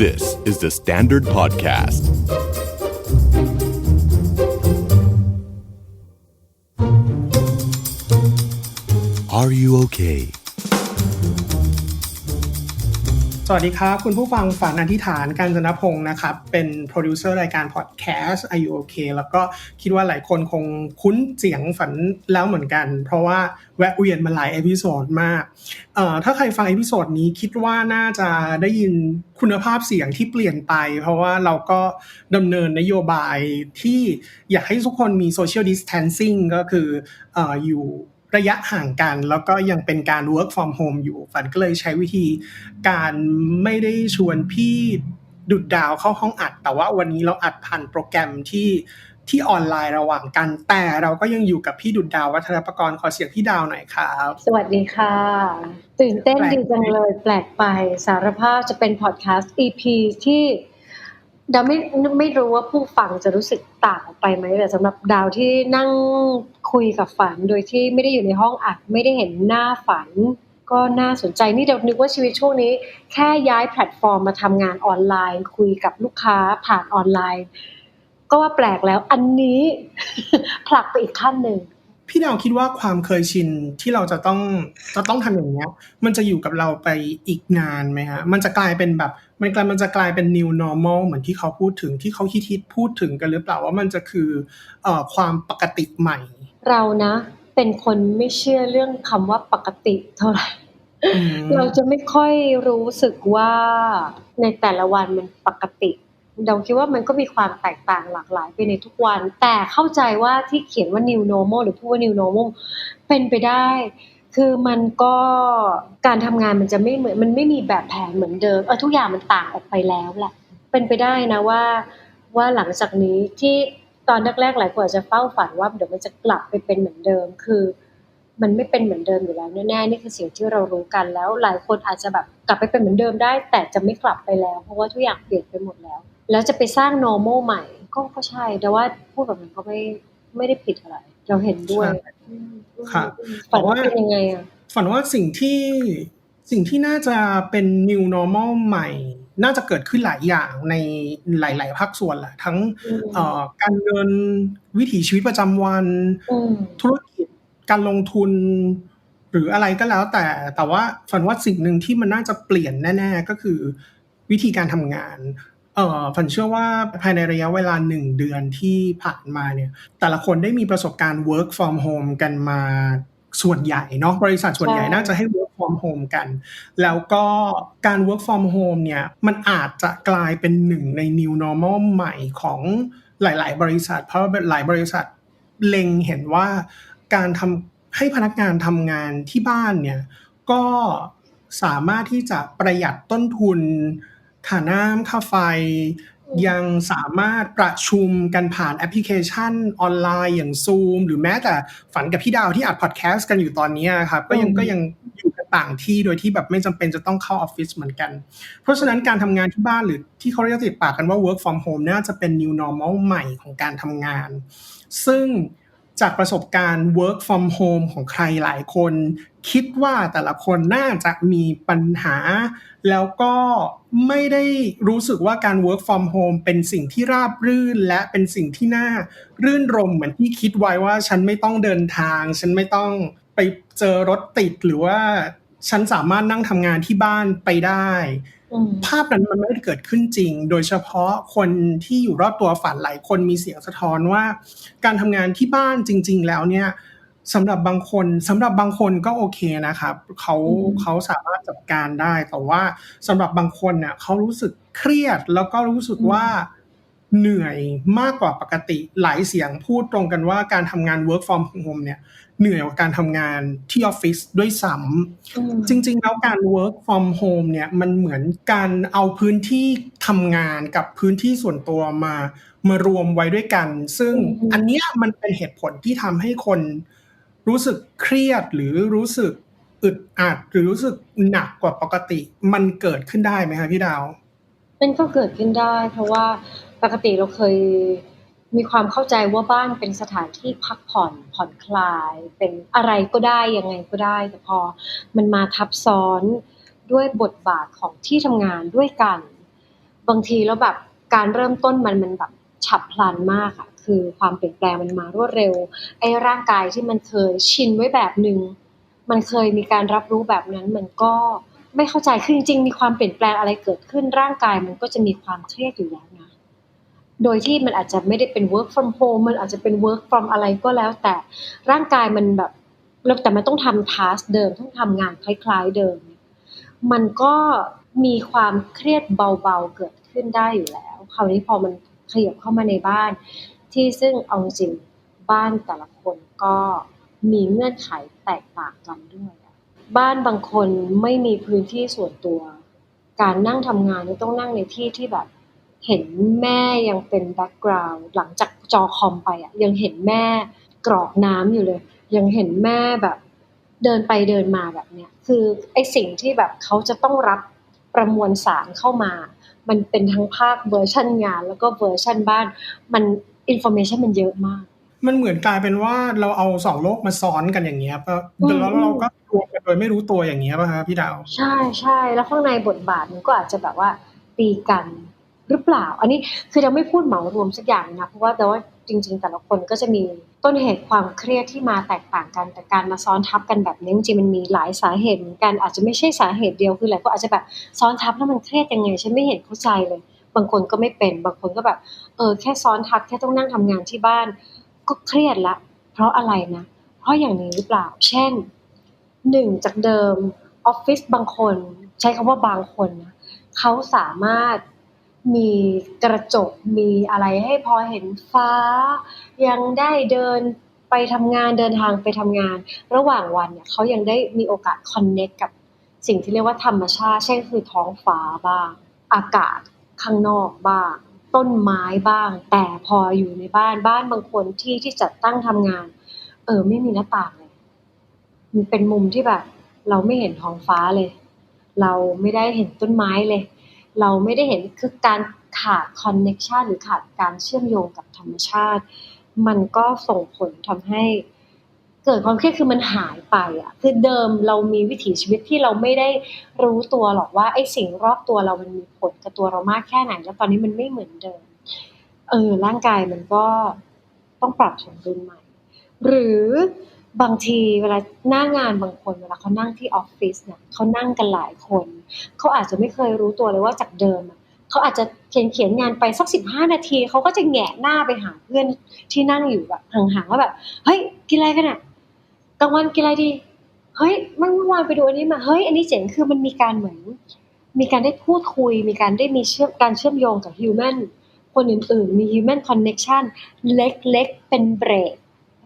This is the Standard Podcast. Are you okay? สวัสดีครับ คุณผู้ฟังฝันอธิษฐานการจนพงศ์นะครับ เป็นโปรดิวเซอร์รายการพอดแคสต์ Are You OK แล้วก็คิดว่าหลายคนคงคุ้นเสียงฝันแล้วเหมือนกัน เพราะว่าแวะเวียนมาหลายเอพิโซดมากเอ่อถ้าใครฟังเอพิโซดนี้คิดว่าน่าจะได้ยินคุณภาพเสียงที่เปลี่ยนไป เพราะว่าเราก็ดำเนินนโยบายที่อยากให้ทุกคนมี social distancing ก็คือเอ่ออยู่ ระยะห่างกัน แล้วก็ยังเป็นการ work from home อยู่ ฝันก็เลยใช้วิธีการไม่ได้ชวนพี่ดุดดาวเข้าห้องอัด แต่ว่าวันนี้เราอัดผ่านโปรแกรมที่ที่ออนไลน์ระหว่างกัน แต่เราก็ยังอยู่กับพี่ดุดดาววัฒนประกรณ์ขอเสียงพี่ดาวหน่อยครับ สวัสดีค่ะ ตื่นเต้นแปลกดีจังเลยแปลกไปสารภาพจะเป็นพอดแคสต์ EP ที่ ดาวไม่ไม่รู้ว่าผู้ฟังจะรู้สึกต่างออกไปไหมแต่สำหรับดาวที่นั่งคุยกับฝันโดยที่ไม่ได้อยู่ในห้องอัดไม่ได้เห็นหน้าฝัน ก็น่าสนใจนี่เดานึกว่าชีวิตช่วงนี้ แค่ย้ายแพลตฟอร์มมาทำงานออนไลน์ คุยกับลูกค้าผ่านออนไลน์ ก็ว่าแปลกแล้วอันนี้ผลักไปอีกขั้นหนึ่งพี่ดาวคิดว่าความเคยชินที่เราจะต้องจะต้องทำอย่างเงี้ย มันจะอยู่กับเราไปอีกนานไหมฮะมันจะกลายเป็นแบบ มันกลายมันจะกลายเป็น new normal เหมือนที่เขาพูดถึงที่เขาคิดฮิตๆพูดถึงกันหรือเปล่าว่ามันจะคือเอ่อความปกติใหม่ เรานะ เป็นคนไม่เชื่อเรื่องคำว่าปกติเท่าไหร่อืมเราจะไม่ค่อยรู้สึกว่าในแต่ละวันมันปกติเราคิดว่ามันก็มีความแตกต่างหลากหลายไปในทุกวัน แต่เข้าใจว่าที่เขียนว่า new normal หรือพูดว่า new normal เป็นไปได้ คือมันก็การทำงานมันจะไม่เหมือนมันไม่มีแบบแผนเหมือนเดิมเออทุกอย่างมันต่างออกไปแล้วแหละเป็นไปได้นะว่า ว่าหลังจากนี้ที่ตอนแรกๆหลายคนอาจจะเฝ้าฝันว่าเดี๋ยวมันจะกลับไปเป็นเหมือนเดิม คือ มันไม่เป็นเหมือนเดิมอยู่แล้วแน่ๆนี่คือสิ่งที่เรารู้กันแล้ว หลายคนอาจจะแบบกลับไปเป็นเหมือนเดิมได้ แต่จะไม่กลับไปแล้ว เพราะว่าทุกอย่างเปลี่ยนไปหมดแล้ว แล้วจะไปสร้าง normal ใหม่ก็ก็ใช่ แต่ว่าพูดแบบนั้นก็ไม่ไม่ได้ผิดอะไร เราเห็นด้วยครับอืมครับอืมแต่ฝันว่าว่าเป็นยังไงอะฝันว่าสิ่งที่สิ่งที่น่าจะเป็น new normal ใหม่ น่าจะเกิดขึ้นหลายอย่างในหลาย ๆ ภาคส่วนแหละทั้งอืมเอ่อการเงินวิถีชีวิตประจำวันอืมธุรกิจการลงทุน หรืออะไรก็แล้วแต่ แต่ว่าฝันว่าสิ่งหนึ่งที่มันน่าจะเปลี่ยนแน่ ๆ ก็คือวิธีการทำงาน เอ่อฝันเชื่อว่าภายในระยะเวลาหนึ่งเดือนที่ผ่านมาเนี่ย แต่ละคนได้มีประสบการณ์ work from home กันมาส่วนใหญ่เนาะบริษัทส่วนใหญ่ใช่น่าจะให้ work from home กัน แล้วก็การ work from home เนี่ย มันอาจจะกลายเป็นหนึ่งใน new normal ใหม่ของหลาย ๆ บริษัท เพราะว่าหลายบริษัทเล็งเห็นว่าการทำให้พนักงานทำงานที่บ้านเนี่ย ก็สามารถที่จะประหยัดต้นทุน ค่าน้ำค่าไฟยังสามารถประชุมกันผ่านแอปพลิเคชันออนไลน์อย่าง Zoom หรือแม้แต่ฝันกับพี่ดาวที่อัดพอดแคสต์กันอยู่ตอนนี้ครับก็ยังอืมก็ยังอยู่กันต่างที่โดยที่แบบไม่จำเป็นจะต้องเข้าออฟฟิศเหมือนกัน เพราะฉะนั้นการทำงานที่บ้านหรือที่เขาเรียกติดปากกันว่า work from home น่าจะเป็น new normal ใหม่ของการทำงาน ซึ่ง จากประสบการณ์ work from home ของใครหลายคน คิดว่าแต่ละคนน่าจะมีปัญหา แล้วก็ไม่ได้รู้สึกว่าการ work from home เป็นสิ่งที่ราบรื่น และเป็นสิ่งที่น่ารื่นรมเหมือนที่คิดไว้ว่าฉันไม่ต้องเดินทาง ฉันไม่ต้องไปเจอรถติดหรือว่าฉันสามารถนั่งทำงานที่บ้านไปได้ ภาพนั้นมันไม่ได้เกิดขึ้นจริง โดยเฉพาะคนที่อยู่รอบตัวฝันหลายคนมีเสียงสะท้อนว่า การทำงานที่บ้านจริง ๆ แล้วเนี่ยสำหรับบางคนสำหรับบางคนก็โอเคนะครับเขาเขาสามารถจัดการได้ แต่ว่าสำหรับบางคนเนี่ยเขารู้สึกเครียดแล้วก็รู้สึกว่าเหนื่อยมากกว่าปกติหลายเสียงพูดตรงกันว่าการทำงาน work from home เนี่ย เหนื่อยกว่าการทำงานที่ออฟฟิศด้วยซ้ำอืมจริง ๆ แล้วการ work from home เนี่ยมันเหมือนการเอาพื้นที่ทำงานกับพื้นที่ส่วนตัวมามารวมไว้ด้วยกัน ซึ่งอืมอันเนี้ยมันเป็นเหตุผลที่ทำให้คนรู้สึกเครียดหรือรู้สึกอึดอัดหรือรู้สึกหนักกว่าปกติ มันเกิดขึ้นได้ไหมคะพี่ดาวมันก็เกิดขึ้นได้ เพราะว่าปกติเราเคย มีความเข้าใจว่าบ้านเป็นสถานที่พักผ่อนผ่อนคลาย เป็นอะไรก็ได้ยังไงก็ได้ แต่พอมันมาทับซ้อนด้วยบทบาทของที่ทำงานด้วยกัน บางทีแล้วแบบการเริ่มต้นมันมันแบบฉับพลันมากอะคือความเปลี่ยนแปลงมันมารวดเร็วไอ้ร่างกายที่มันเคยชินไว้แบบหนึ่งมันเคยมีการรับรู้แบบนั้นมันก็ไม่เข้าใจคือจริงๆมีความเปลี่ยนแปลงอะไรเกิดขึ้นร่างกายมันก็จะมีความเครียดอยู่แล้วนะ โดยที่มันอาจจะไม่ได้เป็น work from home มันอาจจะเป็น work from อะไรก็แล้ว แต่ร่างกายมันแบบแล้วแต่มันต้องทำ task เดิมต้องทำงานคล้าย ๆเดิม มันก็มีความเครียดเบาๆเกิดขึ้นได้อยู่แล้ว คราวนี้พอมันขยับเข้ามาในบ้าน ที่ซึ่งเอาจริงบ้านแต่ละคนก็มีเงื่อนไขแตกต่างกันด้วยบ้านบางคนไม่มีพื้นที่ส่วนตัว การนั่งทำงานต้องนั่งในที่ที่แบบ เห็นแม่ยังเป็นแบ็กกราวด์หลังจากจอคอมไปอะยังเห็นแม่กรอกน้ำอยู่เลย ยังเห็นแม่แบบเดินไปเดินมาแบบเนี้ยคือไอสิ่งที่แบบเขาจะต้องรับประมวลสารเข้ามา มันเป็นทั้งภาคเวอร์ชันงาน แล้วก็เวอร์ชันบ้าน มันอินโฟเมชันมันเยอะมาก มันเหมือนกลายเป็นว่าเราเอาสองโลกมาซ้อนกันอย่างเงี้ยป่ะอืมแล้วเราก็รวมกันโดยไม่รู้ตัวอย่างเงี้ยป่ะคะพี่ดาว ใช่ใช่แล้วข้างในบทบาทมันก็อาจจะแบบว่าตีกัน หรือเปล่า อันนี้คือเราไม่พูดเหมารวมสักอย่างนะเพราะว่าแต่ว่าจริง ๆ แต่ละคนก็จะมีต้นเหตุความเครียดที่มาแตกต่างกัน แต่การมาซ้อนทับกันแบบนี้จริงๆมันมีหลายสาเหตุเหมือนกันอาจจะไม่ใช่สาเหตุเดียวคือหลายคนอาจจะแบบซ้อนทับแล้วมันเครียดยังไงฉันไม่เห็นเข้าใจเลย บางคนก็ไม่เป็น บางคนก็แบบเออแค่ซ้อนทับแค่ต้องนั่งทำงานที่บ้าน ก็เครียดละ เพราะอะไรนะ เพราะอย่างนี้หรือเปล่า เช่นหนึ่งจากเดิมออฟฟิศบางคน ใช้คำว่าบางคนนะเขาสามารถ มีกระจกมีอะไรให้พอเห็นฟ้า ยังได้เดินไปทำงานเดินทางไปทำงาน ระหว่างวันเนี่ยเขายังได้มีโอกาสคอนเน็กกับสิ่งที่เรียกว่าธรรมชาติเช่นคือท้องฟ้าบ้าง อากาศข้างนอกบ้าง ต้นไม้บ้าง แต่พออยู่ในบ้านบ้านบางคนที่ที่จัดตั้งทำงาน เออไม่มีหน้าต่างเลยมันเป็นมุมที่แบบ เราไม่เห็นท้องฟ้าเลย เราไม่ได้เห็นต้นไม้เลย เราไม่ได้เห็นคือการขาดคอนเน็ชันหรือขาดการเชื่อมโยงกับธรรมชาติ มันก็ส่งผลทำให้ เกิดความเครียดคือมันหายไปอะคือเดิมเรามีวิถีชีวิตที่เราไม่ได้รู้ตัวหรอกว่าไอ้สิ่งรอบตัวเรามันมีผลกับตัวเรามากแค่ไหน แล้วตอนนี้มันไม่เหมือนเดิม เออร่างกายมันก็ต้องปรับสมดุลใหม่ หรือ บางทีเวลาหน้างานบางคนเวลาเขานั่งที่ออฟฟิศเนี่ยเขานั่งกันหลายคน เขาอาจจะไม่เคยรู้ตัวเลยว่าจากเดิมเขาอาจจะเขียนเขียนงานไปสักสิบห้านาทีเขาก็จะแงะหน้าไปหาเพื่อนที่นั่งอยู่แบบห่างๆว่าแบบเฮ้ยกินอะไรกันอะกลางวันกินอะไรดีเฮ้ยเมื่อวานไปดูอันนี้มาเฮ้ยอันนี้เจ๋งคือมันมีการเหมือน มีการได้พูดคุย มีการได้มีเชื่อมการเชื่อมโยงกับฮิวแมนคนอื่นๆ มี human connection เล็กๆ เป็นเบรก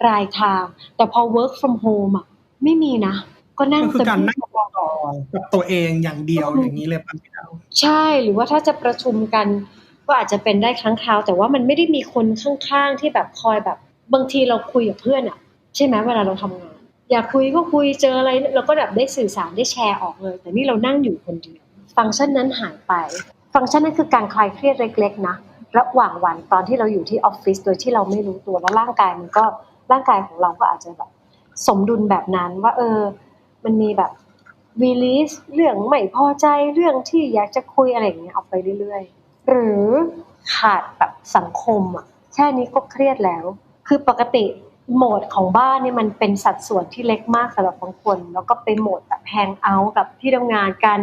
รายทาง แต่พอ work from home อะไม่มีนะ ก็นั่งก็คือการเต็มนั่งรอกับตัวเองอย่างเดียวอย่างนี้เลยป่ะพี่ดาวใช่หรือว่าถ้าจะประชุมกัน ก็อาจจะเป็นได้ครั้งคราว แต่ว่ามันไม่ได้มีคนข้างๆที่แบบคอยแบบ บางทีเราคุยกับเพื่อนอะ ใช่ไหมเวลาเราทำงาน อยากคุยก็คุยเจออะไรเราก็แบบได้สื่อสารได้แชร์ออกเลย แต่นี่เรานั่งอยู่คนเดียวฟังก์ชันนั้นหายไป ฟังก์ชันนั้นคือการคลายเครียดเล็ก ๆ นะระหว่างวันตอนที่เราอยู่ที่ออฟฟิศโดยที่เราไม่รู้ตัวแล้วร่างกายมันก็ ร่างกายของเราก็อาจจะแบบสมดุลแบบนั้นว่าเออ มันมีแบบวีลิสเรื่องไม่พอใจเรื่องที่อยากจะคุยอะไรอย่างเงี้ยออกไปเรื่อยๆ หรือขาดแบบสังคมอะแค่นี้ก็เครียดแล้ว คือปกติโหมดของบ้านเนี่ยมันเป็นสัดส่วนที่เล็กมากสำหรับบางคน แล้วก็เป็นโหมดแบบแฮงเอาท์กับที่ทำงานกัน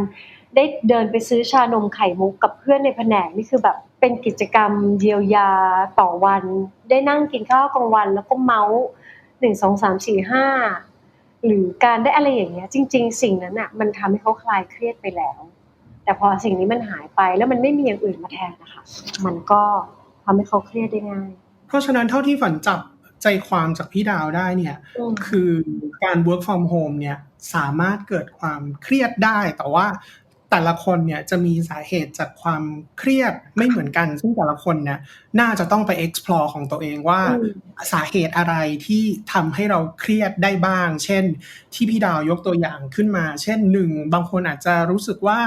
ได้เดินไปซื้อชานมไข่มุกกับเพื่อนในแผนกนี่คือแบบเป็นกิจกรรมเยียวยาต่อวัน ได้นั่งกินข้าวกลางวัน แล้วก็เมาส์หนึ่งสองสามสี่ห้าหรือการได้อะไรอย่างเงี้ย จริง ๆ สิ่งนั้นอะ มันทำให้เขาคลายเครียดไปแล้ว แต่พอสิ่งนี้มันหายไปแล้วมันไม่มีอย่างอื่นมาแทนนะคะมันก็ทำให้เขาเครียดได้ง่าย เพราะฉะนั้นเท่าที่ฝันจับใจความจากพี่ดาวได้เนี่ยอืมคือการ work from home เนี่ยสามารถเกิดความเครียดได้ แต่ว่า แต่ละคนเนี่ยจะมีสาเหตุจากความเครียดไม่เหมือนกัน ซึ่งแต่ละคนเนี่ยน่าจะต้องไป explore ของตัวเองว่าอืมสาเหตุอะไรที่ทำให้เราเครียดได้บ้าง เช่น ที่พี่ดาวยกตัวอย่างขึ้นมา เช่นหนึ่งบางคนอาจจะรู้สึกว่า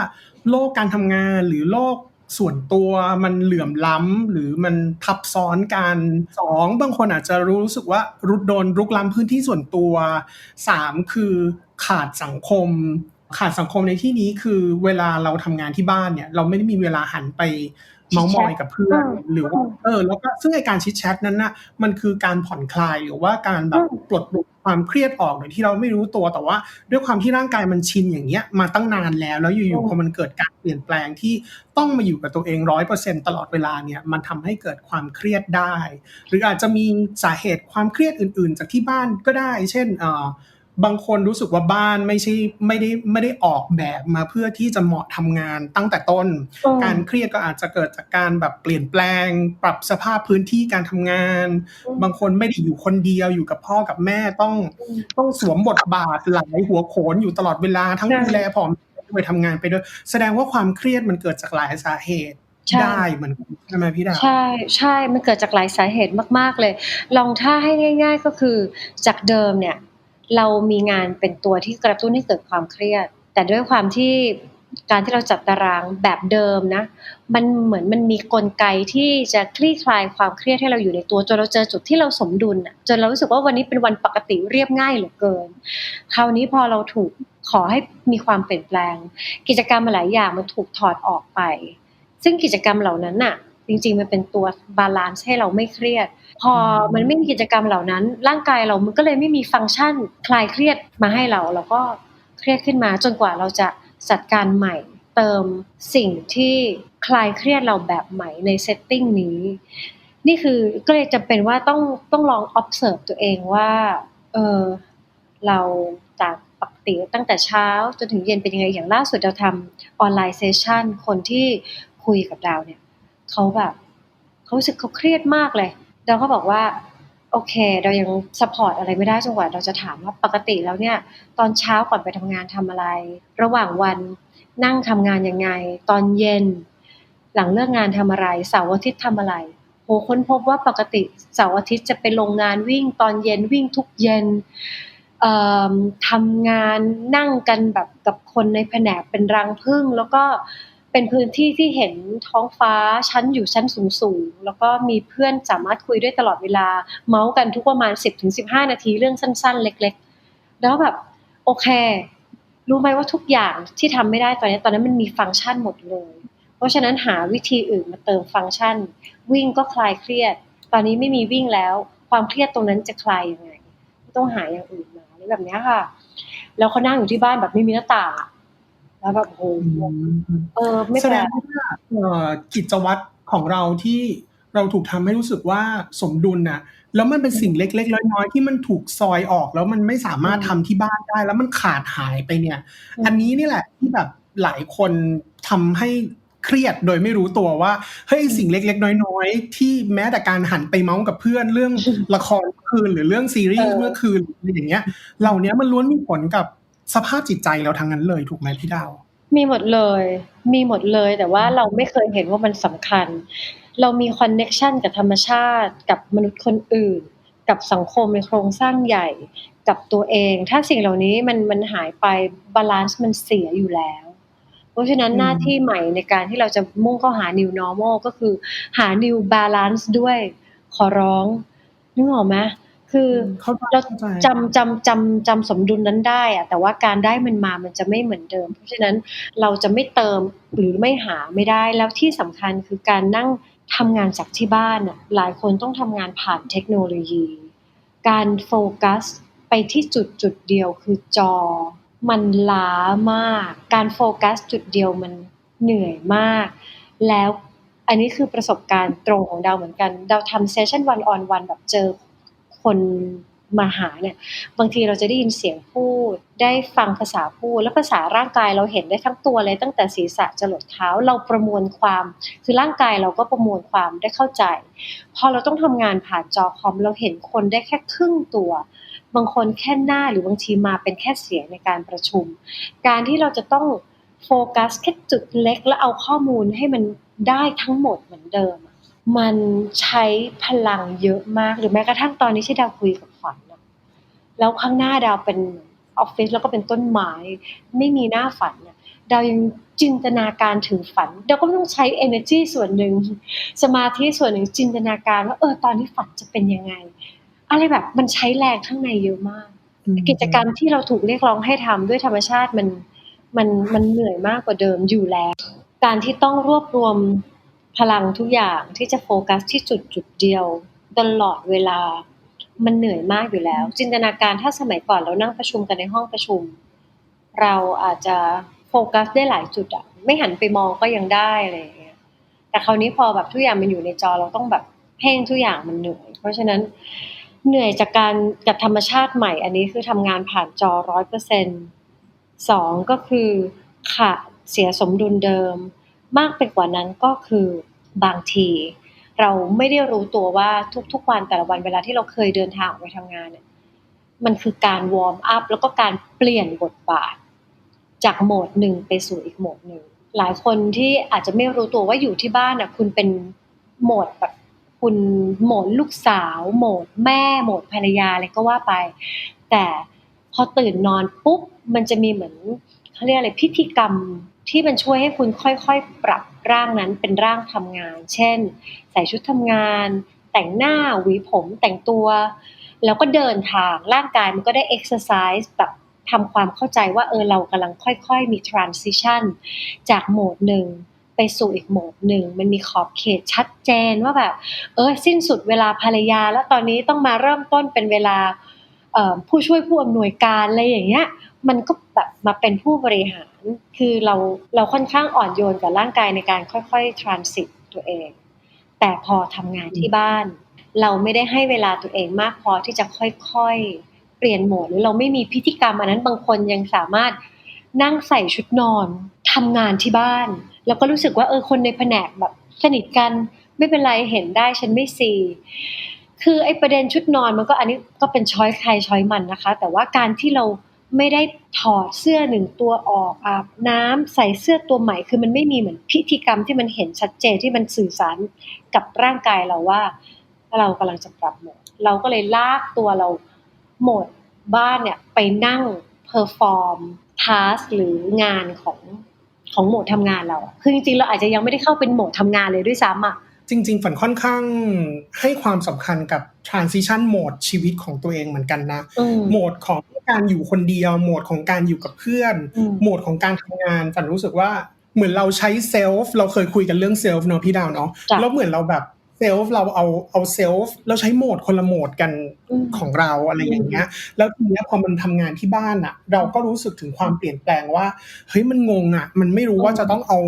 โลกการทำงานหรือโลกส่วนตัวมันเหลื่อมล้ำหรือมันทับซ้อนกันสองบางคนอาจจะรู้สึกว่ารุดโดนรุกล้ำพื้นที่ส่วนตัวสามคือขาดสังคม ขาดสังคมในที่นี้คือเวลาเราทำงานที่บ้านเนี่ย เราไม่ได้มีเวลาหันไปเมาส์มอยกับเพื่อน หรือว่าเออ แล้วก็ซึ่งไอการชิดแชทนั้นน่ะมันคือการผ่อนคลายหรือว่าการแบบปลดปลุกความเครียดออกโดยที่เราไม่รู้ตัวแต่ว่า ด้วยความที่ร่างกายมันชินอย่างเงี้ยมาตั้งนานแล้ว แล้วอยู่ๆพอมันเกิดการเปลี่ยนแปลงที่ต้องมาอยู่กับตัวเองร้อยเปอร์เซ็นตลอดเวลาเนี่ยมันทำให้เกิดความเครียดได้ หรืออาจจะมีสาเหตุความเครียดอื่น ๆ จากที่บ้านก็ได้ เช่นเอ่อ บางคนรู้สึกว่าบ้านไม่ใช่ไม่ได้ไม่ได้ออกแบบมาเพื่อที่จะเหมาะทำงานตั้งแต่ต้นอืมการเครียดก็อาจจะเกิดจากการแบบเปลี่ยนแปลง ปรับสภาพพื้นที่การทำงานอืมบางคนไม่ได้อยู่คนเดียวอยู่กับพ่อกับแม่ต้องอืมต้องสวมบทบาทหลายหัวโขนอยู่ตลอดเวลาทั้งใช่ดูแลพ่อแม่ด้วยทำงานไปด้วย แสดงว่าความเครียดมันเกิดจากหลายสาเหตุใช่ได้เหมือนกันใช่ไหมพี่ดาวใช่ใช่มันเกิดจากหลายสาเหตุมาก ๆ เลย ลองถ้าให้ง่าย ๆ ก็คือจากเดิมเนี่ย เรามีงานเป็นตัวที่กระตุ้นให้เกิดความเครียด แต่ด้วยความที่การที่เราจัดตารางแบบเดิมนะ มันเหมือนมันมีกลไกที่จะคลี่คลายความเครียดให้เราอยู่ในตัวจนเราเจอจุดที่เราสมดุลจนเรารู้สึกว่าวันนี้เป็นวันปกติเรียบง่ายเหลือเกิน คราวนี้พอเราถูกขอให้มีความเปลี่ยนแปลง กิจกรรมหลายอย่างมันถูกถอดออกไป ซึ่งกิจกรรมเหล่านั้นน่ะ จริงๆมันเป็นตัวบาลานซ์ให้เราไม่เครียด พอมันไม่มีกิจกรรมเหล่านั้น ร่างกายเรามันก็เลยไม่มีฟังก์ชันคลายเครียดมาให้เรา เราก็เครียดขึ้นมาจนกว่าเราจะจัดการใหม่เติมสิ่งที่คลายเครียดเราแบบใหม่ในเซตติ้งนี้ นี่คือก็เลยจำเป็นว่าต้องต้องลอง observe ตัวเองว่าเออเราจากปกติตั้งแต่เช้าจนถึงเย็นเป็นยังไงอย่างล่าสุดเราทำออนไลน์เซสชันคนที่คุยกับดาวเนี่ยเขาแบบเขารู้สึกเขาเครียดมากเลย ดาก็บอกว่าโอเค เรายังสปอร์ตอะไรไม่ได้จนกว่าเราจะถามว่าปกติแล้วเนี่ย ตอนเช้าก่อนไปทำงานทำอะไร ระหว่างวันนั่งทำงานยังไง ตอนเย็น หลังเลิกงานทำอะไรเสาร์อาทิตย์ทำอะไรโหค้นพบว่าปกติเสาร์อาทิตย์จะไปลงงานวิ่งตอนเย็นวิ่งทุกเย็นทำงานนั่งกันแบบกับคนในแผนกเป็นรังผึ้งแล้วก็ เป็นพื้นที่ที่เห็นท้องฟ้าชั้นอยู่ชั้นสูงๆแล้วก็มีเพื่อนสามารถคุยด้วยตลอดเวลา เมาส์กันทุกประมาณ 10-15 นาทีเรื่องสั้น ๆ เล็ก ๆ แล้วแบบโอเค รู้ไหมว่าทุกอย่างที่ทำไม่ได้ตอนนี้ตอนนั้นมันมีฟังก์ชันหมดเลย เพราะฉะนั้นหาวิธีอื่นมาเติมฟังก์ชัน วิ่งก็คลายเครียด ตอนนี้ไม่มีวิ่งแล้ว ความเครียดตรงนั้นจะคลายยังไงต้องหาอย่างอื่นมาอะไรแบบนี้ค่ะแล้วเขานั่งอยู่ที่บ้านแบบไม่มีหน้าต่าง แล้วแบบโอ้โหเออไม่แสแปดลงกว่าเอ่อกิจวัตรของเราที่เราถูกทำให้รู้สึกว่าสมดุลน่ะแล้วมันเป็นสิ่งเล็ก ๆ น้อยๆที่มันถูกซอยออก แล้วมันไม่สามารถทำที่บ้านได้ แล้วมันขาดหายไปเนี่ย อันนี้นี่แหละที่แบบหลายคนทำให้เครียดโดยไม่รู้ตัวว่าเฮ้ยสิ่งเล็ก ๆ น้อยๆ ที่แม้แต่การหันไปเมาส์กับเพื่อนเรื่องละครเมื่อคืนหรือเรื่องซีรีส์เมื่อคืนหรืออะไรอย่างเงี้ยเหล่านี้มันล้วนมีผลกับ สภาพจิตใจเราทั้งนั้นเลยถูกไหมพี่ดาว มีหมดเลย มีหมดเลยแต่ว่าเราไม่เคยเห็นว่ามันสำคัญ เรามีคอนเน็ชันกับธรรมชาติ กับมนุษย์คนอื่น กับสังคมในโครงสร้างใหญ่ กับตัวเอง ถ้าสิ่งเหล่านี้มันมันหายไปบาลานซ์มันเสียอยู่แล้ว เพราะฉะนั้นอืมหน้าที่ใหม่ในการที่เราจะมุ่งเข้าหา new normal ก็คือหา new balance ด้วยขอร้องนึกออกไหม คือเข้าใจเราเข้าใจจำจำจำจำสมดุลนั้นได้อะแต่ว่าการได้มันมามันจะไม่เหมือนเดิม เพราะฉะนั้นเราจะไม่เติมหรือไม่หาไม่ได้แล้วที่สำคัญคือการนั่งทำงานจากที่บ้านอะหลายคนต้องทำงานผ่านเทคโนโลยี การโฟกัสไปที่จุดจุดเดียวคือจอ มันล้ามาก การโฟกัสจุดเดียวมันเหนื่อยมาก แล้วอันนี้คือประสบการณ์ตรงของดาวเหมือนกัน ดาวทำเซสชั่นวันออนวันแบบเจอ คนมาหาเนี่ยบางทีเราจะได้ยินเสียงพูด ได้ฟังภาษาพูด แล้วภาษาร่างกายเราเห็นได้ทั้งตัวเลยตั้งแต่ศีรษะจรดเท้าเราประมวลความ คือร่างกายเราก็ประมวลความได้เข้าใจ พอเราต้องทำงานผ่านจอคอมเราเห็นคนได้แค่ครึ่งตัว บางคนแค่หน้าหรือบางทีมาเป็นแค่เสียงในการประชุม การที่เราจะต้องโฟกัสแค่จุดเล็ก แล้วเอาข้อมูลให้มันได้ทั้งหมดเหมือนเดิมอะ มันใช้พลังเยอะมากหรือแม้กระทั่งตอนนี้ที่ดาวคุยกับฝันอะแล้วข้างหน้าดาวเป็นออฟฟิศแล้วก็เป็นต้นไม้ไม่มีหน้าฝันอะดาวยังจินตนาการถึงฝันดาวก็ต้องใช้ energy ส่วนหนึ่งสมาธิส่วนหนึ่งจินตนาการว่าเออตอนนี้ฝันจะเป็นยังไง อะไรแบบมันใช้แรงข้างในเยอะมาก กิจกรรมที่เราถูกเรียกร้องให้ทำด้วยธรรมชาติมันมันมันเหนื่อยมากกว่าเดิมอยู่แล้ว การที่ต้องรวบรวม พลังทุกอย่างที่จะโฟกัสที่จุดจุดเดียวตลอดเวลา มันเหนื่อยมากอยู่แล้ว จินตนาการถ้าสมัยก่อนเรานั่งประชุมกันในห้องประชุม เราอาจจะโฟกัสได้หลายจุดอะไม่หันไปมองก็ยังได้อะไรอย่างเงี้ยแต่คราวนี้พอแบบทุกอย่างมันอยู่ในจอเราต้องแบบเพ่งทุกอย่างมันเหนื่อย เพราะฉะนั้นเหนื่อยจากการกับธรรมชาติใหม่ อันนี้คือทำงานผ่านจอร้อยเปอร์เซ็นสองก็คือขาดเสียสมดุลเดิม มากไปกว่านั้นก็คือบางที เราไม่ได้รู้ตัวว่าทุกๆวันแต่ละวันเวลาที่เราเคยเดินทางออกไปทำงานเนี่ยมันคือการวอร์มอัพแล้วก็การเปลี่ยนบทบาท จากโหมดหนึ่งไปสู่อีกโหมดหนึ่งหลายคนที่อาจจะไม่รู้ตัวว่าอยู่ที่บ้านอะ คุณเป็นโหมดแบบคุณโหมดลูกสาว โหมดแม่ โหมดภรรยาอะไรก็ว่าไป แต่พอตื่นนอนปุ๊บมันจะมีเหมือนเขาเรียกอะไรพิธีกรรม ที่มันช่วยให้คุณค่อยๆ ปรับร่างนั้นเป็นร่างทำงาน เช่น ใส่ชุดทำงาน แต่งหน้าหวีผมแต่งตัว แล้วก็เดินทางร่างกายมันก็ได้เอ็กซ์ไซส์แบบทำความเข้าใจว่าเออเรากำลังค่อยๆ มี transition จากโหมดหนึ่งไปสู่อีกโหมดหนึ่ง มันมีขอบเขตชัดเจนว่าแบบ เออสิ้นสุดเวลาภรรยา แล้วตอนนี้ต้องมาเริ่มต้นเป็นเวลาผู้ช่วยผู้อำนวยการอะไรอย่างเงี้ย มันก็แบบมาเป็นผู้บริหาร คือเราเราค่อนข้างอ่อนโยนกับร่างกายในการค่อยๆ transit ตัวเอง แต่พอทำงานที่บ้าน เราไม่ได้ให้เวลาตัวเองมากพอที่จะค่อยๆ เปลี่ยนโหมดหรือเราไม่มีพิธีกรรมอันนั้นบางคนยังสามารถนั่งใส่ชุดนอนทำงานที่บ้าน แล้วก็รู้สึกว่าเออคนในแผนกแบบสนิทกันไม่เป็นไรเห็นได้ฉันไม่ซีคือไอ้ประเด็นชุดนอนมันก็อันนี้ก็เป็นช้อยใครช้อยมันนะคะ แต่ว่าการที่เรา ไม่ได้ถอดเสื้อหนึ่งตัวออกอาบน้ำใส่เสื้อตัวใหม่ คือมันไม่มีเหมือนพิธีกรรมที่มันเห็นชัดเจนที่มันสื่อสารกับร่างกายเราว่า เรากำลังจะปรับโหมด เราก็เลยลากตัวเราโหมดบ้านเนี่ยไปนั่งเพอร์ฟอร์มทัสหรืองานของของโหมดทำงานเรา คือจริงๆเราอาจจะยังไม่ได้เข้าเป็นโหมดทำงานเลยด้วยซ้ำอะ จริง ๆ ฝันค่อนข้างให้ความสำคัญกับ transition โหมดชีวิตของตัวเองเหมือนกันนะ โหมดของการอยู่คนเดียว โหมดของการอยู่กับเพื่อน โหมดของการทำงานฝันรู้สึกว่าเหมือนเราใช้เซลฟ์เราเคยคุยกันเรื่องเซลฟ์เนาะพี่ดาวเนาะแล้วเหมือนเราแบบเซลฟ์เราเอาเอาเซลฟ์เราใช้โหมดคนละโหมดกันของเราอะไรอย่างเงี้ย แล้วทีเนี้ยพอมันทำงานที่บ้านอะเราก็รู้สึกถึงความเปลี่ยนแปลงว่าเฮ้ยมันงงอะมันไม่รู้ว่าจะต้องเอา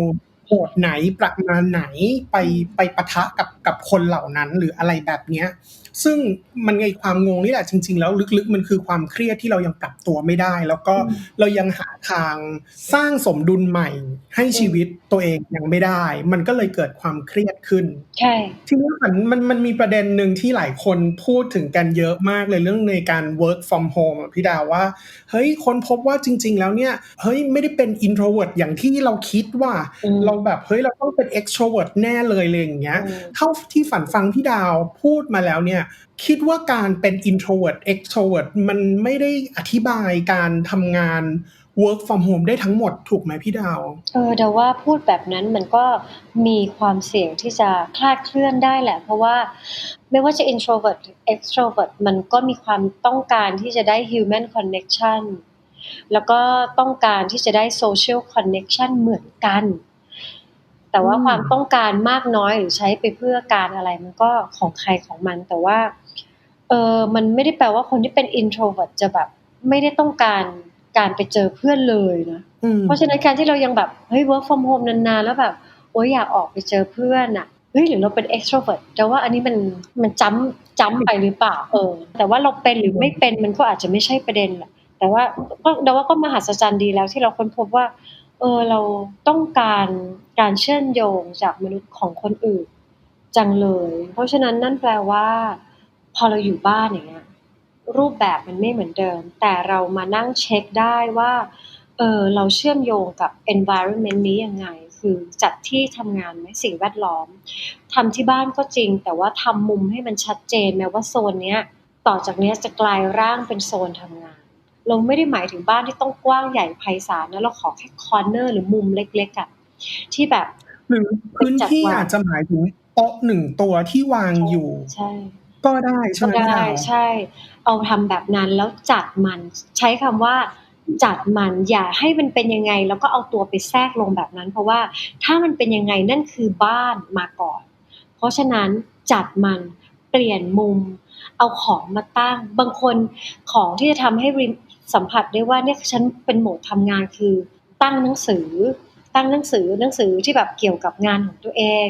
โหมดไหนประมาณไหนไปไปปะทะกับกับคนเหล่านั้นหรืออะไรแบบเนี้ย ซึ่งมันไงความงงนี่แหละจริง ๆ แล้วลึกๆ มันคือความเครียดที่เรายังปรับตัวไม่ได้ แล้วก็เรายังหาทางสร้างสมดุลใหม่ให้ชีวิตตัวเองยังไม่ได้ มันก็เลยเกิดความเครียดขึ้น ใช่ทีนี้มันมันมันมีประเด็นหนึ่งที่หลายคนพูดถึงกันเยอะมากเลยเรื่องในการ work from home พี่ดาวว่าเฮ้ยคนพบว่าจริง ๆ แล้วเนี่ยเฮ้ยไม่ได้เป็น introvert อย่างที่เราคิดว่าเราแบบเฮ้ยเราต้องเป็น extrovert แน่เลยเลยอย่างเงี้ยเท่าที่ฝันฟังพี่ดาวพูดมาแล้วเนี่ย คิดว่าการเป็น introvert extrovert มันไม่ได้อธิบายการทำงาน work from home ได้ทั้งหมดถูกไหมพี่ดาว เออแต่ว่าพูดแบบนั้นมันก็มีความเสี่ยงที่จะคลาดเคลื่อนได้แหละ เพราะว่าไม่ว่าจะ introvert extrovert มันก็มีความต้องการที่จะได้ human connection แล้วก็ต้องการที่จะได้ social connection เหมือนกัน แต่ว่าความต้องการมากน้อยหรือใช้ไปเพื่อการอะไรมันก็ของใครของมัน แต่ว่า เออมันไม่ได้แปลว่าคนที่เป็น introvert จะแบบ ไม่ได้ต้องการการไปเจอเพื่อนเลยนะเพราะฉะนั้นการที่เรายังแบบเฮ้ย work from home นานๆ แล้วแบบโอ้ยอยากออกไปเจอเพื่อนอะเฮ้ยหรือเราเป็น extrovert แต่ว่าอันนี้มันมันจำจำไปหรือเปล่าเออ แต่ว่าเราเป็นหรือไม่เป็นมันก็อาจจะไม่ใช่ประเด็นแหละแต่ว่าก็เดาว่าก็มหัศจรรย์ดีแล้วที่เราค้นพบว่า เออเราต้องการการเชื่อมโยงจากมนุษย์ของคนอื่นจังเลย เพราะฉะนั้นนั่นแปลว่า พอเราอยู่บ้านอย่างเงี้ยรูปแบบมันไม่เหมือนเดิม แต่เรามานั่งเช็คได้ว่าเออเราเชื่อมโยงกับ environment นี้ยังไง คือจัดที่ทำงานไหมสิ่งแวดล้อมทำที่บ้านก็จริง แต่ว่าทำมุมให้มันชัดเจนแม้ว่าโซนเนี้ย ต่อจากนี้จะกลายร่างเป็นโซนทำงาน เราไม่ได้หมายถึงบ้านที่ต้องกว้างใหญ่ไพศาลนะเราขอแค่คอร์เนอร์หรือมุมเล็กๆอะที่แบบหรือพื้นที่อาจจะหมายถึงโต๊ะหนึ่งตัวที่วางอยู่ใช่ก็ได้ใช่ไหมได้ใช่ เอาทำแบบนั้นแล้วจัดมันใช้คำว่าจัดมันอย่าให้มันเป็นยังไง แล้วก็เอาตัวไปแทรกลงแบบนั้น เพราะว่าถ้ามันเป็นยังไงนั่นคือบ้านมาก่อน เพราะฉะนั้นจัดมันเปลี่ยนมุม เอาของมาตั้ง บางคนของที่จะทำให้ สัมผัสได้ว่าเนี่ยฉันเป็นโหมดทำงานคือตั้งหนังสือ ตั้งหนังสือหนังสือที่แบบเกี่ยวกับงานของตัวเอง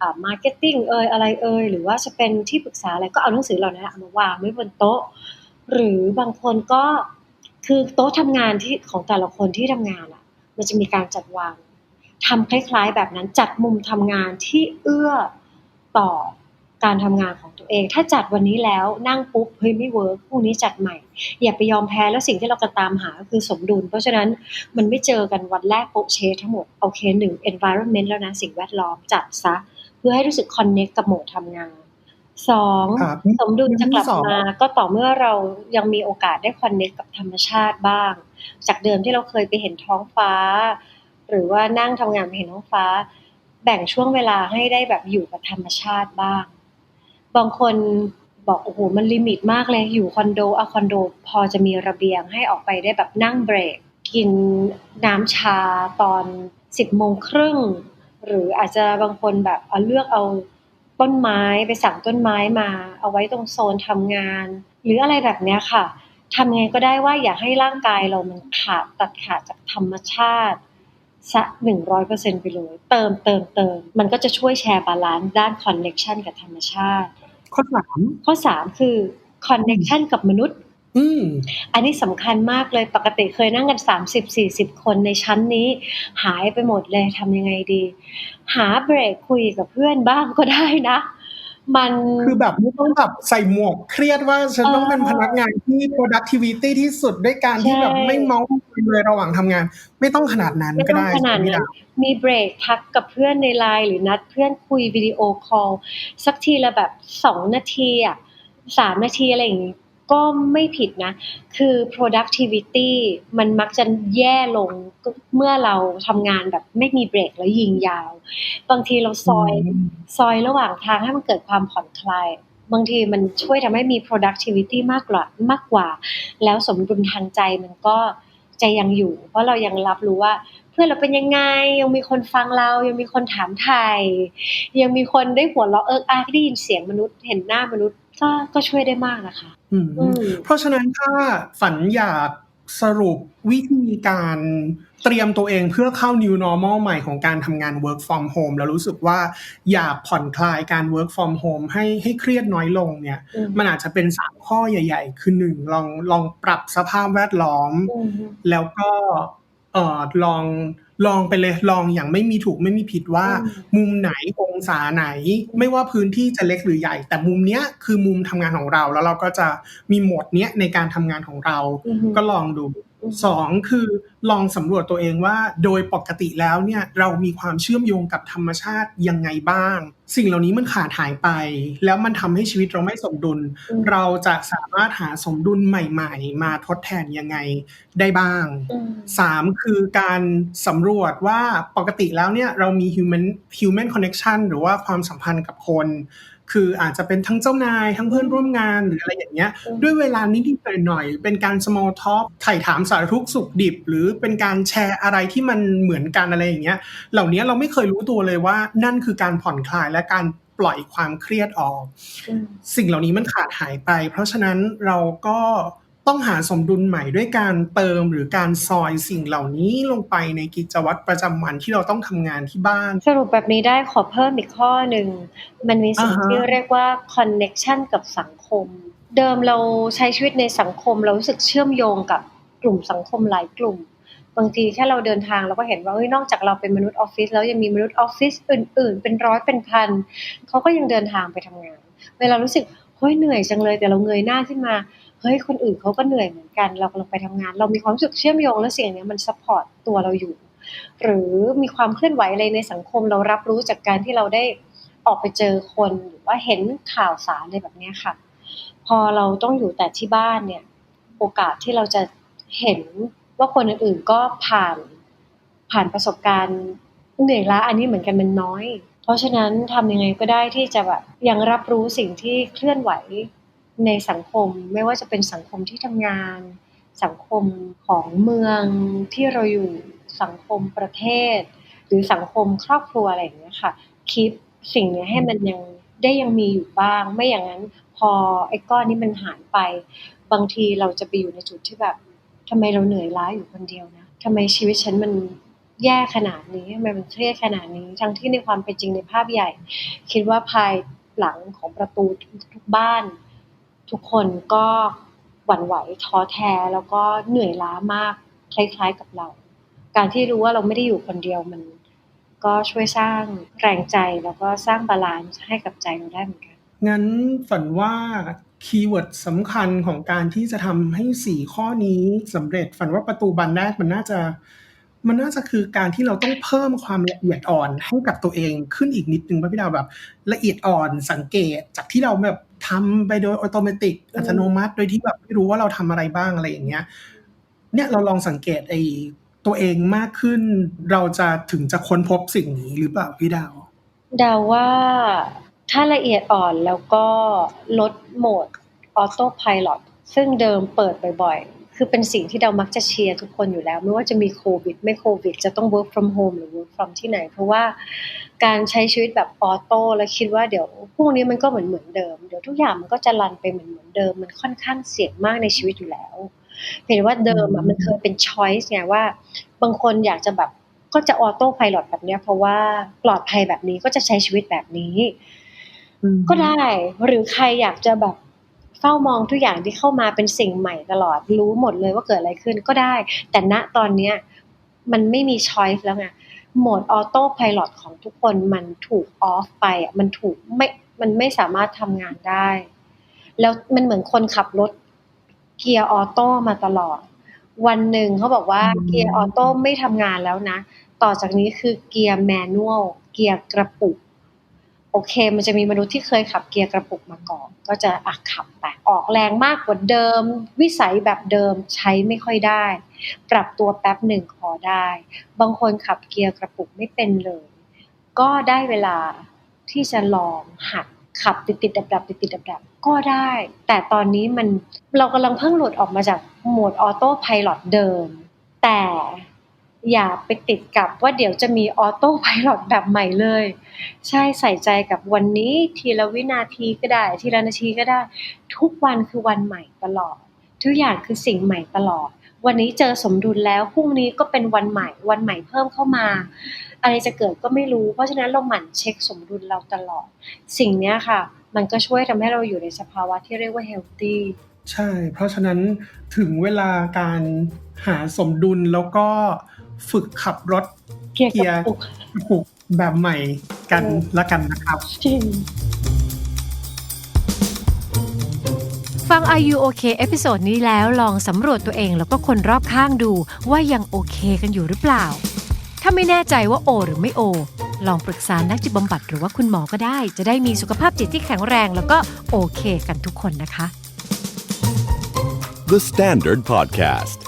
อ่ามาร์เก็ตติ้งเอ่ยอะไรเอ่ยหรือว่าจะเป็นที่ปรึกษาอะไรก็เอาหนังสือเหล่านั้นมาวางไว้บนโต๊ะ หรือบางคนก็คือโต๊ะทำงานที่ของแต่ละคนที่ทำงานอะ มันจะมีการจัดวางทำคล้าย ๆ แบบนั้นจัดมุมทำงานที่เอื้อต่อ การทำงานของตัวเอง ถ้าจัดวันนี้แล้วนั่งปุ๊บเฮ้ยไม่เวิร์กพรุ่งนี้จัดใหม่ อย่าไปยอมแพ้แล้วสิ่งที่เราจะตามหาก็คือสมดุล เพราะฉะนั้นมันไม่เจอกันวันแรกโปเชทั้งหมดโอเคหนึ่ง environment แล้วนะสิ่งแวดล้อมจัดซะ เพื่อให้รู้สึก connect กับโหมดทำงานสองสมดุลจะกลับมา ก็ต่อเมื่อเรายังมีโอกาสได้คอนเน็กกับธรรมชาติบ้าง จากเดิมที่เราเคยไปเห็นท้องฟ้า หรือว่านั่งทำงานไปเห็นท้องฟ้า แบ่งช่วงเวลาให้ได้แบบอยู่กับธรรมชาติบ้าง บางคนบอกโอ้โหมันลิมิตมากเลยอยู่คอนโดอะคอนโด พอจะมีระเบียงให้ออกไปได้แบบนั่งเบรก กินน้ำชาตอนสิบโมงครึ่งหรืออาจจะบางคนแบบเอาเลือกเอาต้นไม้ไปสั่งต้นไม้มา เอาไว้ตรงโซนทำงาน หรืออะไรแบบนี้ค่ะทำไงก็ได้ว่าอย่าให้ร่างกายเรามันขาดตัดขาดจากธรรมชาติ สักหนึ่งร้อยเปอร์เซ็นไปเลย เติมเติมเติม มันก็จะช่วยแชร์บาลานซ์ด้านคอนเน็ชันกับธรรมชาติ ข้อสามข้อสามคือคอนเน็ชันกับมนุษย์ อืมอันนี้สำคัญมากเลยปกติเคยนั่งกันสามสิบสี่สิบคนในชั้นนี้ หายไปหมดเลยทำยังไงดี หาเบรกคุยกับเพื่อนบ้างก็ได้นะ มันคือแบบไม่ต้องแบบใส่หมวกเครียดว่าฉันต้องเป็นพนักงานที่ productivity ที่สุดด้วยการที่แบบไม่เมาเลยระหว่างทำงาน ไม่ต้องขนาดนั้นก็ได้ขนาดนั้นมีเบรกทักกับเพื่อนในไลน์หรือนัดเพื่อนคุยวิดีโอคอลสักทีละแบบสองนาทีอะสามนาทีอะไรอย่างงี้ ก็ไม่ผิดนะ คือ productivity มันมักจะแย่ลงเมื่อเราทำงานแบบไม่มีเบรกแล้วยิงยาว บางทีเราซอยซอยระหว่างทางให้มันเกิดความผ่อนคลาย บางทีมันช่วยทำให้มี productivity มากกว่ามากกว่า แล้วสมดุลทางใจมันก็ใจยังอยู่ เพราะเรายังรับรู้ว่าเพื่อนเราเป็นยังไง ยังมีคนฟังเรา ยังมีคนถามไทย ยังมีคนได้หัวเราะเอิกอาได้ยินเสียงมนุษย์ เห็นหน้ามนุษย์ ก็ก็ช่วยได้มากนะคะเพราะฉะนั้นถ้าฝันอยากสรุปวิธีการเตรียมตัวเองเพื่อเข้า new normal ใหม่ของการทำงาน work from home แล้วรู้สึกว่าอยากผ่อนคลายการ work from home ให้ให้เครียดน้อยลงเนี่ย มันอาจจะเป็นสามข้อใหญ่ ๆ คือหนึ่งลองลองปรับสภาพแวดล้อม แล้วก็เอ่อลอง ลองไปเลยลองอย่างไม่มีถูกไม่มีผิดว่า มุมไหนองศาไหน ไม่ว่าพื้นที่จะเล็กหรือใหญ่ แต่มุมเนี้ยคือมุมทำงานของเรา แล้วเราก็จะมีโหมดเนี้ยในการทำงานของเรา ก็ลองดู สองคือลองสำรวจตัวเองว่าโดยปกติแล้วเนี่ยเรามีความเชื่อมโยงกับธรรมชาติยังไงบ้าง สิ่งเหล่านี้มันขาดหายไป แล้วมันทำให้ชีวิตเราไม่สมดุล เราจะสามารถหาสมดุลใหม่ ๆ มาทดแทนยังไงได้บ้างสามคือการสำรวจว่าปกติแล้วเนี่ยเรามี human human connection หรือว่าความสัมพันธ์กับคน คืออาจจะเป็นทั้งเจ้านายทั้งเพื่อนร่วมงานหรืออะไรอย่างเงี้ย ด้วยเวลานิดๆหน่อยๆเป็นการ small talk ไถ่ถามสารทุกสุขดิบ หรือเป็นการแชร์อะไรที่มันเหมือนกันอะไรอย่างเงี้ย เหล่านี้เราไม่เคยรู้ตัวเลยว่านั่นคือการผ่อนคลายและการปล่อยความเครียดออก สิ่งเหล่านี้มันขาดหายไป เพราะฉะนั้นเราก็ ต้องหาสมดุลใหม่ด้วยการเติมหรือการซอยสิ่งเหล่านี้ลงไปในกิจวัตรประจำวันที่เราต้องทำงานที่บ้าน สรุปแบบนี้ได้ขอเพิ่มอีกข้อหนึ่ง มันมีสิ่งที่เรียกว่าคอนเน็ชันกับสังคม เดิมเราใช้ชีวิตในสังคมเรารู้สึกเชื่อมโยงกับกลุ่มสังคมหลายกลุ่ม บางทีแค่เราเดินทางเราก็เห็นว่าเฮ้ยนอกจากเราเป็นมนุษย์ออฟฟิศแล้วยังมีมนุษย์ออฟฟิศอื่น ๆ เป็นร้อยเป็นพันเขาก็ยังเดินทางไปทำงาน เวลารู้สึกเฮ้ยเหนื่อยจังเลยแต่เราเงยหน้าขึ้นมา เฮ้ยคนอื่นเขาก็เหนื่อยเหมือนกัน เรากำลังไปทำงาน เรามีความรู้สึกเชื่อมโยงและเสียงนี้มันซัพพอร์ตตัวเราอยู่ หรือมีความเคลื่อนไหวอะไรในสังคมเรารับรู้จากการที่เราได้ออกไปเจอคนหรือว่าเห็นข่าวสารอะไรแบบนี้ค่ะ พอเราต้องอยู่แต่ที่บ้านเนี่ย โอกาสที่เราจะเห็นว่าคนอื่นๆก็ผ่านผ่านประสบการณ์เหนื่อยล้าอันนี้เหมือนกันมันน้อย เพราะฉะนั้นทำยังไงก็ได้ที่จะแบบยังรับรู้สิ่งที่เคลื่อนไหว ในสังคมไม่ว่าจะเป็นสังคมที่ทำงาน สังคมของเมืองที่เราอยู่สังคมประเทศ หรือสังคมครอบครัวอะไรอย่างเงี้ยค่ะคิดสิ่งนี้ให้มันยังได้ยังมีอยู่บ้าง ไม่อย่างนั้นพอไอ้ก้อนนี้มันหายไป บางทีเราจะไปอยู่ในจุดที่แบบทำไมเราเหนื่อยล้าอยู่คนเดียวนะทำไมชีวิตฉันมันแย่ขนาดนี้ทำไมมันเครียดขนาดนี้ ทั้งที่ในความเป็นจริงในภาพใหญ่ คิดว่าภายหลังของประตูทุกบ้าน ทุกคนก็หวั่นไหวท้อแท้แล้วก็เหนื่อยล้ามากคล้ายๆกับเรา การที่รู้ว่าเราไม่ได้อยู่คนเดียวมัน ก็ช่วยสร้างแรงใจแล้วก็สร้างบาลานซ์ให้กับใจเราได้เหมือนกัน งั้นฝันว่าคีย์เวิร์ดสำคัญของการที่จะทำให้สี่ข้อนี้สำเร็จฝันว่าประตูบานแรกมันน่าจะ มันน่าจะคือการที่เราต้องเพิ่มความละเอียดอ่อนให้กับตัวเองขึ้นอีกนิดนึงป่ะพี่ดาวแบบ ละเอียดอ่อนสังเกตจากที่เราแบบทำไปโดยอัตโนมัติอัตโนมัติ โดยที่แบบไม่รู้ว่าเราทำอะไรบ้างอะไรอย่างเงี้ย เนี่ยเราลองสังเกตไอ้ตัวเองมากขึ้น เราจะถึงจะค้นพบสิ่งนี้หรือเปล่าพี่ดาวดาว่าถ้าละเอียดอ่อนแล้วก็ลดโหมดออโต้พายロซึ่งเดิมเปิดบ่อยๆ คือเป็นสิ่งที่เรามักจะเชียร์ทุกคนอยู่แล้ว ไม่ว่าจะมีโควิด ไม่โควิด จะต้อง work from home หรือ work from ที่ไหน เพราะว่าการใช้ชีวิตแบบออโต้แล้วคิดว่าเดี๋ยวพรุ่งนี้มันก็เหมือนเหมือนเดิม เดี๋ยวทุกอย่างมันก็จะรันไปเหมือนเหมือนเดิม มันค่อนข้างเสี่ยงมากในชีวิตอยู่แล้วเพียงแต่ว่าเดิมอะมันเคยเป็น choice ไงว่า บางคนอยากจะแบบก็จะออโต้พายロแบบเนี้ย เพราะว่าปลอดภัยแบบนี้ก็จะใช้ชีวิตแบบนี้ ก็ได้ หรือใครอยากจะแบบ เฝ้ามองทุกอย่างที่เข้ามาเป็นสิ่งใหม่ตลอด รู้หมดเลยว่าเกิดอะไรขึ้นก็ได้ แต่ณตอนเนี้ยมันไม่มีช้อยส์แล้วไงโหมดออโต้พายロของทุกคนมันถูกออฟไปอะมันถูกไม่มันไม่สามารถทำงานได้ แล้วมันเหมือนคนขับรถเกียร์ออโต้มาตลอด วันหนึ่งเขาบอกว่าอืมเกียร์ออโต้ไม่ทำงานแล้วนะ ต่อจากนี้คือเกียร์แมนนวลเกียร์กระปุก โอเค มันจะมีมนุษย์ที่เคยขับเกียร์กระปุกมาก่อน ก็จะอะขับแต่ออกแรงมากกว่าเดิม วิสัยแบบเดิมใช้ไม่ค่อยได้ ปรับตัวแป๊บหนึ่งพอได้ บางคนขับเกียร์กระปุกไม่เป็นเลย ก็ได้เวลาที่จะลองหัดขับติดติดดับดับติดติดดับดับก็ได้ แต่ตอนนี้มันเรากำลังเพิ่งหลุดออกมาจากโหมดออโต้พายロเดิม แต่ อย่าไปติดกับว่าเดี๋ยวจะมีออโต้พายロแบบใหม่เลย ใช่ใส่ใจกับวันนี้ทีละวินาทีก็ได้ ทีละนาทีก็ได้ ทุกวันคือวันใหม่ตลอด ทุกอย่างคือสิ่งใหม่ตลอด วันนี้เจอสมดุลแล้วพรุ่งนี้ก็เป็นวันใหม่ วันใหม่เพิ่มเข้ามา อะไรจะเกิดก็ไม่รู้ เพราะฉะนั้นเราหมั่นเช็คสมดุลเราตลอด สิ่งนี้ค่ะ มันก็ช่วยทำให้เราอยู่ในสภาวะที่เรียกว่าเฮลตี้ใช่ เพราะฉะนั้นถึงเวลาการหาสมดุลแล้วก็ ฝึกขับรถเกียร์กับปุกกระปุกแบบใหม่กันละกันนะครับจริงฟัง Are You OK เอพิโซดนี้แล้วลองสำรวจตัวเองแล้วก็คนรอบข้างดูว่ายังโอเคกันอยู่หรือเปล่า ถ้าไม่แน่ใจว่าโอ หรือไม่โอ ลองปรึกษานักจิตบำบัดหรือว่าคุณหมอก็ได้ จะได้มีสุขภาพจิตที่แข็งแรงแล้วก็โอเคกันทุกคนนะคะ The Standard Podcast.